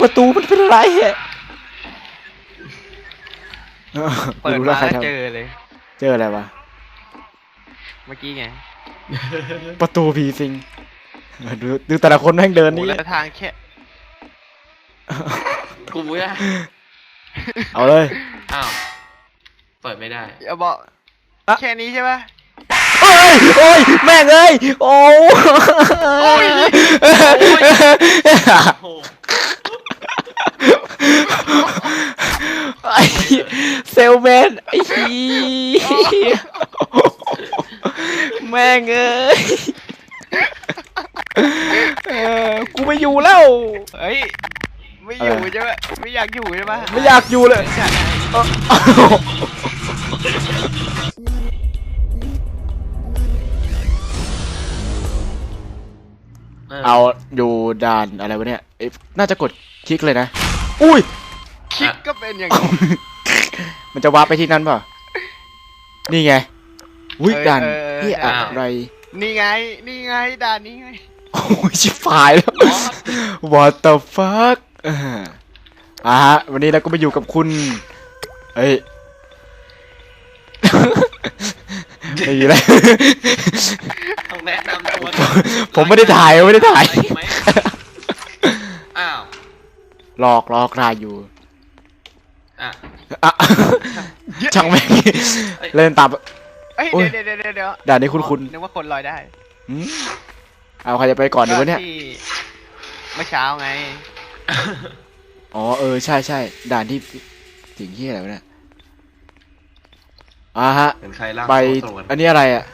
ประตูมันเป็นอะไรอะเปิดรู้มาใครแล้วทำเจอเลย เจออะไรวะ เมื่อกี้ไง ประตูผีสิงดูดูแต่ละคนแม่งเดินโอ้นี่แล้วทางแค่กูอะเอาเลย อ้าว เปิดไม่ได้อย่าบอกอะแค่นี้ใช่ปะโอ้ยโอ้ย แม่งเอ้ย โอ้โอ้ย โอ้ ไอ้ เซลแมนไอ้เหี้ยแม่งเอ้ยเออกูไม่อยู่แล้ว เฮ้ย ไม่อยู่อะไรใช่ปะไม่อยากอยู่ใช่ปะไม่อยากอยู่เลยจัดไหนเอาอยู่ด่านอะไรวะเนี่ยเอ๊ะน่าจะกดคลิกเลยนะ อุ้ยคิดก็เป็นอย่างนี้ มันจะวาร์ปไปที่นั่นเปล่านี่ไงอุ้ยเออด่านเออเออ นี่อะไรนี่ไง นี่ไงด่านนี้ไงโอ้ยชิบหายแล้ว What the fuck อ่าอ่าฮะวันนี้เราก็มาอยู่กับคุณเฮ้ย ไม่มีอะไร ต้องแนะนำตัวผมไม่ได้ถ่ายไม่ได้ถ่ายไหมอ้าวหลอกหลอกถ่ายอยู่ อะอะ ช่างแม่งเล่นตาม เอ้ยโอ้ย เดี๋ยวเดี๋ยวเดี๋ยวเดี๋ยวด่านนี้คุ้นๆนึกว่าคนลอยได้หืมเอาใครจะไปก่อนดีวะเนี่ย ที่เมื่อเช้าไง อ๋อเออใช่ใช่ด่านที่สิ่งที่อะไรวะเนี่ยอ่าฮะ เป็นใครล่างใบโซ่ตรวนอันนี้อะไรอะ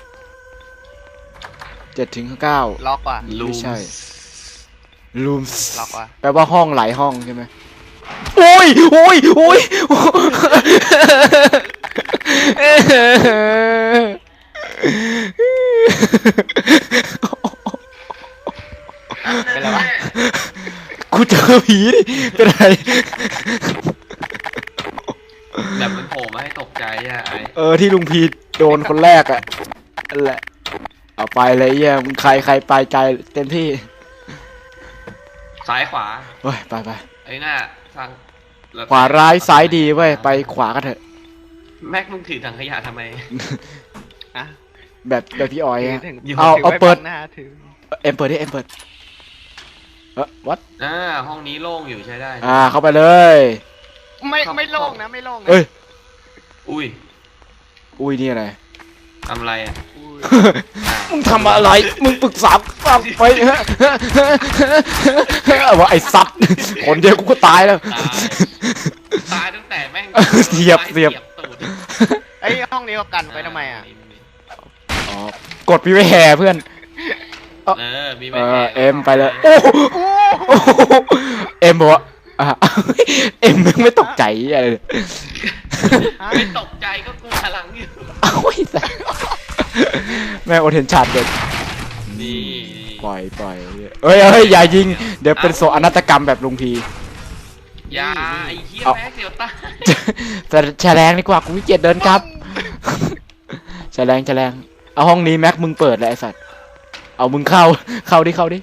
เจ็ดถึงเก้า ล็อกว่ะ ลูไม่มใช่รูมล็อกว่ะแปลว่าห้องหลายห้องใช่ไหมโอ้ยโอ้ยโอ้ยเป็นไรวะกูเจอผีดิเป็นไร แบบมันโผล่มาให้ตกใจอะไอเออที่ลุงพีโดนคนแรกอะนั่นแหละ เอาไปเลยเยี่ยมึงใครใครไปใจเต็มที่ซ้ายขวา เฮ้ยไปไปไอ้หน้าทาง ขวาร้ายซ้ายดีเว้ยไปขวากันเถอะ แม็กมึงถือถังขยะทำไมอะแบบแบบพี่ออยถืออะถึงอยู่เอาถืเอาไว้เปิดบังหน้าถือเอ็มเปิดดิเอ็มเปิดเออวัดอ่าห้องนี้โล่งอยู่ใช้ได้ อ่าเข้าไปเลย ไม่ครับ ไม่โล่งนะไม่โล่งนะเอ้ย อุ้ยอุ้ยนี่อะไรทำอะไรอะอุ้ยอ่า มึงทำอะไร มึงปรึกษาฟังไปฮะว่าไอ้สัตว์คนเดียวกูก็ตายแล้วตายตายตั้งแต่แม่งเสียบเสียบ ตูดไอ้ยห้องนี้เขากันไว้ทำไมอะอ๋อกดพี่ไปแห่เพื่อน เออ มีเอไว้อแห่เอ็มไปเลยโอ้โหโอ้โหเอ็มบอกว่าอะเอ็มมึงไม่ตกใจอะไรเลยไม่ตกใจก็กูพลังอยู่ เอ้าไอ้สัส แม่งโอเทนชาร์ดเด็ดนี่ปล่อยปล่อยเอ้ยเอ้ยอย่ายิง เดี๋ยวเป็นโซอนาตกรรมแบบลุงพีอยาไอ้เหี้ยเอาแม็กเดี๋ยวตายจะแฉลงดีกว่ากูวิเกียจเดินครับแฉลงแฉลงเอาห้องนี้แม็กมึงเปิดเลยไอ้สัตว์เอามึงเข้าเข้าดิเข้าดิ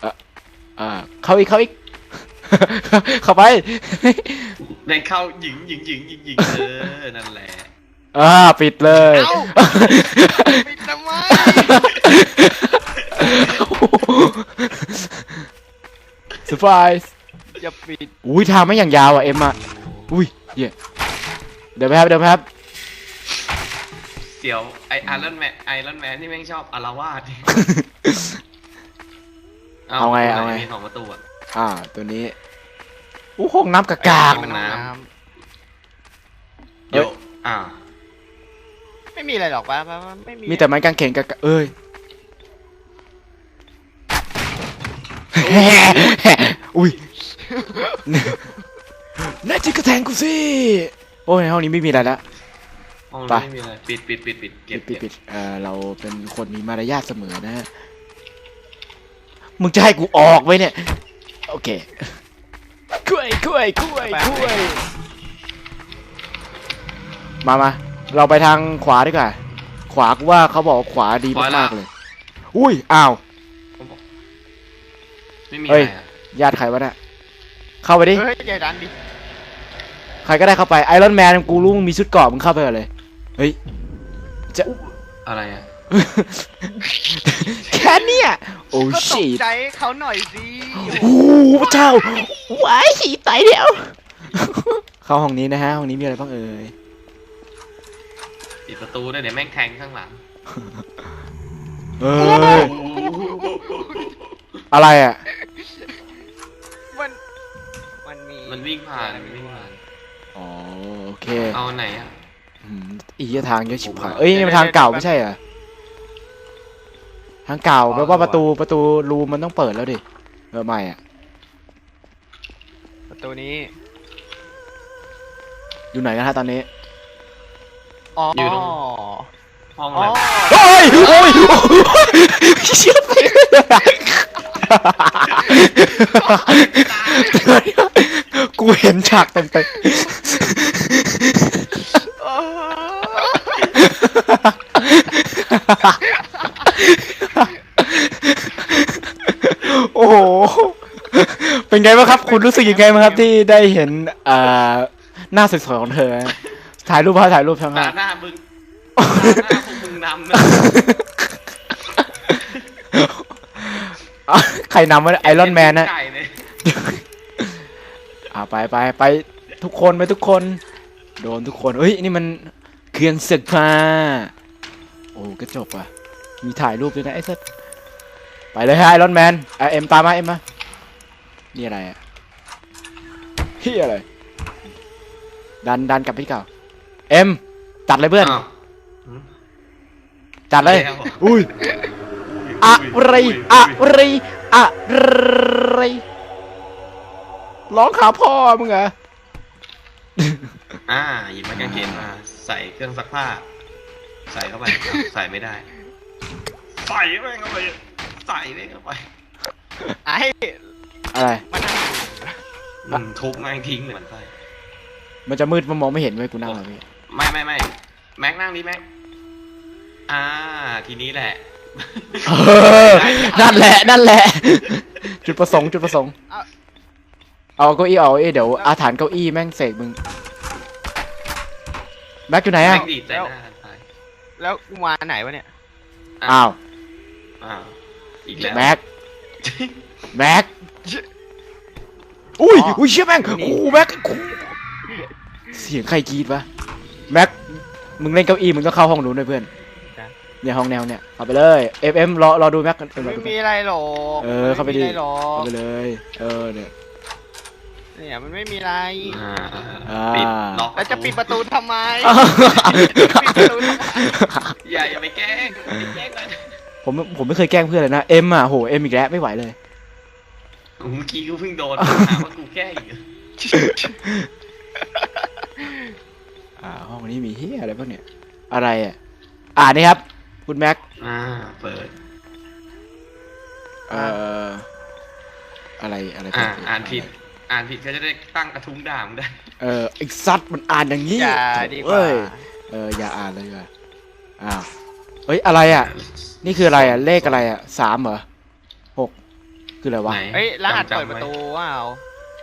เอ่ออ่าเข้าอีกเข้าอีกเข้าไปได้เข้าหญิงหญิงหญิงหญิงหญิงเออนั่นแหละ อ่าปิดเลยเอ้า ปิดทำไมสปายอย่าปิดอุ้ยทางไม่อย่างยาวอะเอ็มอะอุ้ยเหี้ยเดี๋ยวไปครับเดี๋ยวไปครับเสี่ยวไอไอรอนแมนไอรอนแมนที่แม่งชอบอารวาสเอาไงเอาไงมีสองประตูอะ อ่าตัวนี้อู้ห้องน้ำกากากห้องน้น้เฮ้ยเดี๋ยว อ่าำ ไม่มีอะไรหรอกปะปะปะไม่มีมีแต่ไม้กางเขนกากาเอ้ย อุ้ยแน่จริงก็แทงกูสิ โอ้ยห้องนี้ไม่มีอะไรแล้วห้องไปนี้ไม่มีอะไรปิดปิดปิดปิดเก็ปิบดปิดเก็บปิดเออเราเป็นคนมีมารยาทเสมอนะฮะ มึงจะให้กูออกไหมเนี่ย โอเคกล้วยกล้วยกล้วยกล้วยมามา เราไปทางขวาดีกว่า ขวากูว่าเขาบอกว่าขวาดีมากๆเลย อุ้ย อ้าวผมบอกไม่มีเฮ้อะยไรอะญาติใครวะเนี่ย เข้าไปดิ เฮ้ยอย่าดันดิใครก็ได้เข้าไปไอรอนแมนกูรู้มึงมีชุดเกราะมึงเข้าไปก่อนเลย เฮ้ย จะ อะไรอะแค่เนี้ยโอ้ก็ตชิกตใจเขาหน่อยสิโอ้โหพระเจ้าว้ายฉีตายเดียว เข้าห้องนี้นะฮะ ห้องนี้มีอะไรบ้างเอ่ย ปิดประตูด้วยเดี๋ยวแม่งแทงข้างหลัง เอ้ยอะไรอะ มัน มันมีมันวิ่งผ่านมันวิ่งผ่าน อ๋อโอเคเอาอันไหนอะอืมอีกทางเยอะชิบหายเอ้ยนี่มันทางเก่าไม่ใช่เหรอ ทางเก่าแปลว่าประตูประตูรูมันต้องเปิดแล้วดิเออไม่อะ ประตูนี้ อยู่ไหนกันฮะตอนนี้ อ๋ออยู่ตรง ห้องอ๋อะอไรโอ้ยโอ้ยโอ้ยเชี่ยไปกูเห็นฉากเต็มไปอ๋อโอ้โห เป็นไงบ้างครับ คุณรู้สึกยังไงบ้างครับที่ได้เห็นอ่าหน้าสวยๆของเธอ ถ่ายรูปพาถ่ายรูปทั้งตาห้าหน้ามึงตาหน้าพวกมึงนำนะใครนำวะไอรอนแมนนะไก่เลยอ่าไปไปไปทุกคนไปทุกคน โดนทุกคนเฮ้ยนี่มันเครื่องเสือกผ้าโอ้ก็จบอะ มีถ่ายรูปด้วยนะไอ้สัสไปเลยฮะไอรอนแมนอะเอ็มตามมาเอ็มมานี่อะไรอะเฮียอะไร ดันดันกลับไปที่เก่า เอ็มจัดเลยเพื่อนอ้าวจัดเลย แล้วอุ้ย อะไร อะไร อะไร ร้องหาพ่อมึงเหรอ อ่าหยิบไม้กางเขนมาใส่เครื่องซักผ้า ใส่เข้าไปอ้าวใส่ไม่ได้ ใส่แม่งเข้าไปใส่แม่งเข้าไปไอ้อะไรมันนั่งอืมทุบแม่งทิ้งเลยมันใส่มันจะมืดมันมองไม่เห็นไว้ยกูนั่งแล้วพี่ ไม่ไม่ไม่แม็กนั่งดิแม็กอ่า ทีนี้แหละ เออนั่นแหละ นั่นแหละ จุดประสงค์ จุดประสงค์ เอา เอาเก้าอี้เอาเอ้ยเดี๋ยวอาถรรพ์เก้าอี้แม่งเสกมึง แม็กอยู่ไหนแม่อะงดีดใส่หน้าไปแล้วกูมาไหนวะเนี่ยอ้าว อ้าวอีกแล้ว แม็ก แม็ก อุ้ย อุ้ยเชี่ยแม่งโอ้โหแม็กโอ้โหเสียงใครกรีดวะ แม็กมึงเล่นเก้าอี้มึงต้องเข้าห้องนู้นด้วยเพื่อนจ้ะ เนี่ยห้องแนวเนี่ยเอาไปเลยเอฟเอ็มรอรอดูแม็กเออรอไม่ดูมีแม็กอะไรหรอกเออเข้าไปดิ ม่มีอะไรหรอเอากไปเลยเออเนี่ยเนี่ยมันไม่มีอะไร อ่าอ่าปิดล็อกแล้วจะปิดประตูทำไมอ้าวปิดประตูทำไมอย่าอย่าไปแกล้งอย่าไปแกล้งเลยผมผมไม่เคยแกล้งเพื่อนเลยนะเอ็มอะโหเอ็มอีกแล้วไม่ไหวเลย เมื่อกี้กูเพิ่งโดนหาว่ากูแกล้งอีก อ่าห้องนี้มีเฮียอะไรบ้างเนี่ย อะไรอะ อ่านี่ครับ คุณแม็ก อ่า เปิด เอ่อ อะไรอะไรอ่าเปิอ่านผิด อ่านผิดก็จะได้ตั้งกระทุ้งด่ามได้ เออไอ้ซัดมันอ่านอย่างนี้อย่าดีกว่า เอ้ยเออ อย่าอ่านเลยดีกว่าอ้าวเฮ้ย อะไรอะ นี่คืออะไรอะ เลขอะไรอะสามเหรอหกคืออะไรวะ ไหนเฮ้ยรหัสจำเปิดประตูว้าว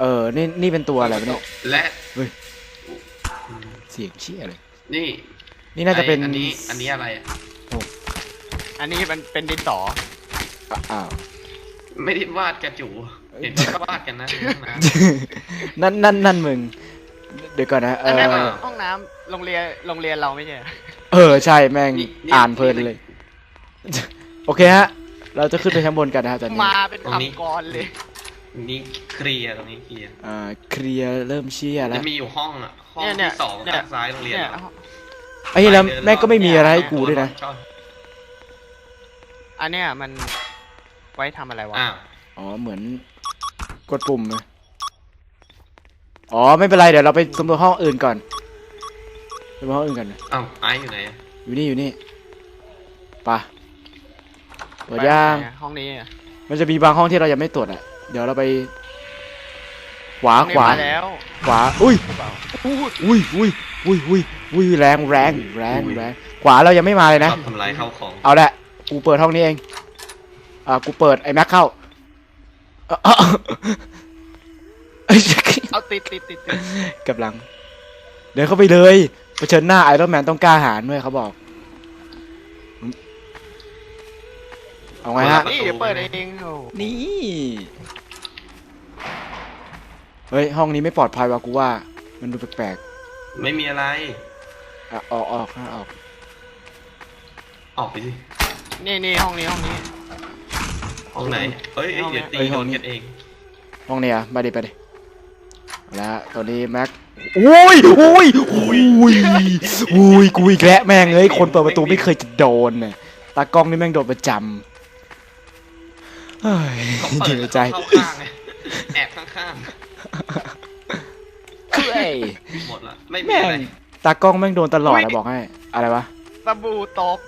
เออ นี่ นี่เป็นตัวอะไรวะเนี่ย และ เฮ้ย เสียงเชี่ยเลย นี่นี่น่าจะเป็นไอ้อันนี้ อันนี้อะไรอะอันนี้มันเป็นดินสออ้าว ไม่ได้วาดกระจูเห็นเขาวาดกันนะในห้องน้นั่นนั่นนั่นมึง เดี๋ยวก่อนนะเออันนั้นอมันห้องน้ำโรงเรียนโรงเรียนเราไม่ใช่เหรอเออใช่แม่งอ่านเพลินเลย โอเคฮะ เราจะขึ้นไปชั้นบนกันนะฮะตอนนี้มาเป็นคำกรเลยำ นี่เคลียร์ตรงนี้เคลียร์อ่าเคลียร์เริ่มเชี่ยแล้จะวมีอยู่ห้องอะ ห้องเนี่ยที่สองเนี่ยทางซ้ายโรงเรียนเนี่ยเราไอ้เหี้ยแล้วแม่งก็ไม่มีอะไรให้กูด้วยนะชอบอันเนี้ยมันไว้ทำอะไรวะอ้าวอ๋อเหมือนกดปุ่มเลยอ๋อไม่เป็นไรเดี๋ยวเราไปสำรวจห้องอื่นก่อนไปห้องอื่นกันอ้าวไอซ์อยู่ไหนอะอยู่นี่อยู่นี่ไปะเปิดย่างไปไหนอะห้องนี้อะมันจะมีบางห้องที่เรายังไม่ตรวจอะ เดี๋ยวเราไป ขวาห้องนี้ขวามาแล้วขวาอุ้ยหรือเปล่าอุ้ยอุ้ยอุ้ยอุ้ยอุ้ยแรงแรงแรงแรงขวาเรายังไม่มาเลยนะชอบทำลายข้าวของเอาละกูเปิดห้องนี้เองอ่ากูเปิดไอ้แม็กเข้าอ้าวไอ้ชิคเอาติดติดติดติดกำลัง เดินเข้าไปเลยเผชิญหน้าไอรอนแมนต้องกล้าหาญด้วยเขาบอก เอาไงฮะ นี่เดี๋ยวเปิดเองโอ้นี่ เฮ้ยห้องนี้ไม่ปลอดภัยว่ะกูว่า มันดูแปลกไม่มีอะไร ๆอะออกออกนะออกออกไปสินี่นี่ห้องนี้ห้องนี้ ห้องไหนเอ้ยเอ้ยห้องไหนเดี๋ยวตีเอ้ยโดห้องนนี้กันเองห้องเนี้ยไปดิไปดิแล้วตอนนี้แม็กอุ้ยอุ้ยอุ้ยอุ้ยกูอีกแล้วแม่งเอ้ยคนเปิดประตูไม่เคยจะโดนเนี่ยตากล้องนี่แม่งโดนประจำเฮ้ยเขาเปิดีดใจ เข้าข้างไงแอบข้าง เฮ้ยๆหมดละไม่มีแม่อะไร งตากล้องแม่งโดนตลอดนะบอกให้ อะไรวะ สบู่ตก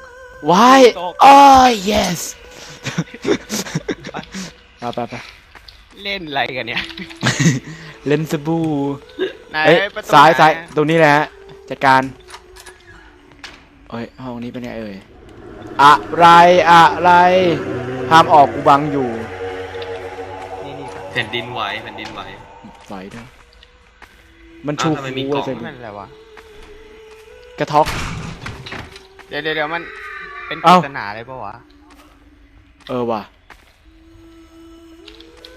Why ตก oh yes ไปไปไปเล่นอะไรกันเนี่ยเล่นสบู่ไหนเอ้ยประตูซ้ายไหนซ้ายตรงนี้แหละฮะจัดการเอ้ยห้องนี้เป็นไงเอ่ยอะไรอะไรห้ามออกกูบังอยู่นี่นี่ครับแผ่นดินไหวแผ่นดินไหว ไฟด้วยมันชูอ้าวทำไมมีคูกล่เว้อยงเฟรนนั่นอะไรวะ กระท็อก เดี๋ยวเดี๋ยวเดี๋ยวมันเป็นปเอ้าริศนาเลยปะวะ เออว่ะ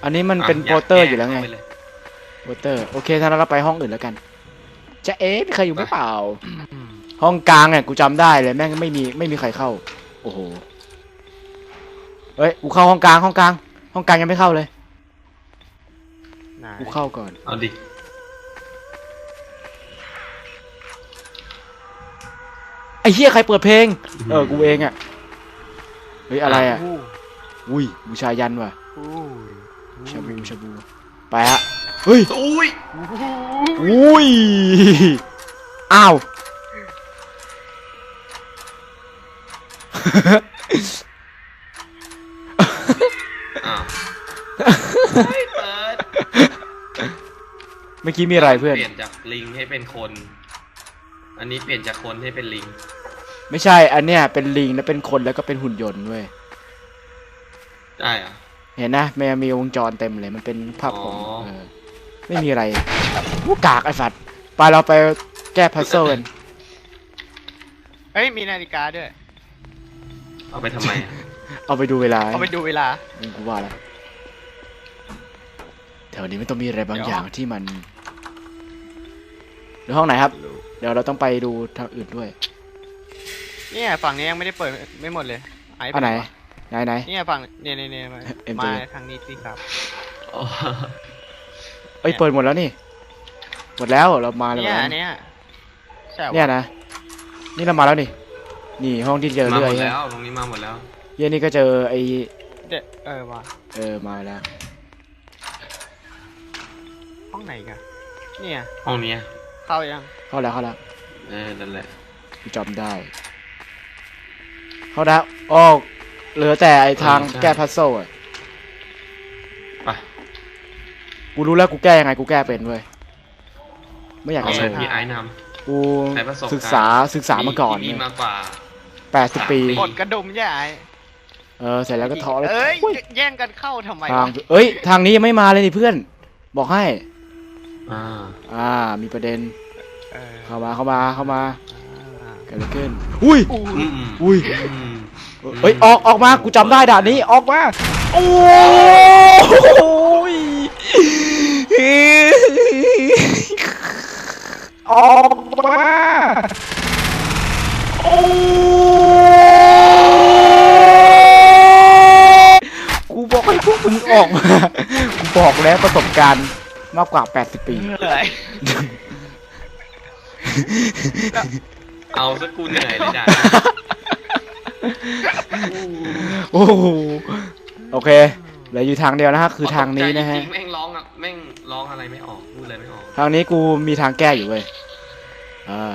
อันนี้มันเป็นอะโปสเตอร์อยู่แล้วไงเข้าปเยโปสเตอร์ โอเคถ้านั้นเราไปห้องอื่นแล้วกัน จะเอ๊ะมีใครอยู่หรือเปล่า ห้องกลางเนี่ยกูจำได้เลยแม่งไม่มีไม่มีใครเข้า โอ้โห เฮ้ย กูเข้าห้องกลางห้องกลาง ห้องกลางยังไม่เข้าเลยไหน กูเข้าก่อน เอาดิไอ้เหี้ยใครเปิดเพลง เออ กูเองอะ เฮ้ย อะไรอะอู้อุ้ย บูชายันว่ะอู้ชาบูชาบู ไปฮะ เฮ้ย อุ้ย อุ้ย อ้าว อ้าวไม่เปิดเมื่อกี้มีอะไรเพื่อน เปลี่ยนจากลิงให้เป็นคน อันนี้เปลี่ยนจากคนให้เป็นลิง ไม่ใช่ อันเนี้ยเป็นลิงแล้วเป็นคนแล้วก็เป็นหุ่นยนต์เว้ยได้เหรอะ เห็นนะแมวมีวงจรเต็มเลยมันเป็นภาพของอ๋อ เออไม่มีอะไรผู้กากไอ้สัตว์ไปเราไปแก้พัซเซิลกันเฮ้ยมีนาฬิกาด้วย เอาไปทำไมอะเอาไปดูเวลาเอาไปดูเวลา มึงกูว่าแล้วแถวนี้ไม่ต้องมีอะไรบางเดี๋ยวอย่างที่มัน เดี๋ยวห้องไหนครับ เดี๋ยวเราต้องไปดูทางอื่นด้วยเนี่ยฝั่งนี้ยังไม่ได้เปิดไม่หมดเลยไอ้อันไหนเปิดวะไหนไหน เนี่ยฝั่งเนี่ยเนี่ยเนี่ยมาเอ็มเจมาทางนี้สิครับ อ๋อเอ้ยเปิดหมดแล้วนี่ หมดแล้วเรามาแล้วเนี่ยนะอันเนี้ยใช่ปะเนี่ยนะ นี่เรามาแล้วนี่ นี่ห้องที่เจอมาเรื่หอมยดใช่ไหมแล้วตรงนี้มาหมดแล้ว เยี่ยนี่ก็เจอไอเด็เออว่ะเออมาแล้ว ห้องไหนกันเนี่ยห้องเนี้ย เข้ายังเข้าแล้วเข้าแล้วเออนั่นแหละกูจำได้ เข้าแล้วออกเหลือแต่ไอทางเออใช่แก้พัซเซิลอะไปกูรู้แล้วกูแก้ยังไงกูแก้เป็นเว้ยไม่อยากเอาจะโชเลยว์พี่ไอ้นกูใช้ประสบการณ์ ศึกษาศึกษามาก่อนมีเนี่ยมากกว่า แปดสิบปีสามปี กดกระดุมใช่ไหมเออเสร็จแล้วก็ท้อแล้วเอ้ย อุ้ยแย่งกันเข้าทำไมทางวะเอ้ย ทางนี้ยังไม่มาเลยนี่เพื่อน บอกให้ อ่าอ่า มีประเด็นเออเข้ามาเข้ามาเข้ามาอ่าเกิดอะไรขึ้นอุ้ยอู้อืมอุ้ยอืมเอ้ยออกออกมากูจำได้ด่านนี้ออกมาโอ้ยออกมาโอ้กูบอกให้พวกมึงออกมากูบอกแล้วประสบการณ์ มากกว่า 80 ปี เหนื่อย เอาสักกูเหนื่อยเลยด่าโอ้โหโอเคเหลืออยู่ทางเดียวนะฮะคือทางนี้นะฮะ จริงๆแม่งร้องอะแม่งร้องอะไรไม่ออกพูดอะไรไม่ออกทางนี้กูมีทางแก้อยู่เว้ยอ่า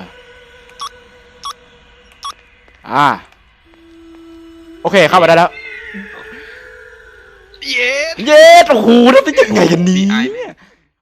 อ่า โอเคเข้ามาได้แล้ว เย้เย้โอ้โหนั่นเป็นยังไงกันนี้พี่ไอ้เนี่ย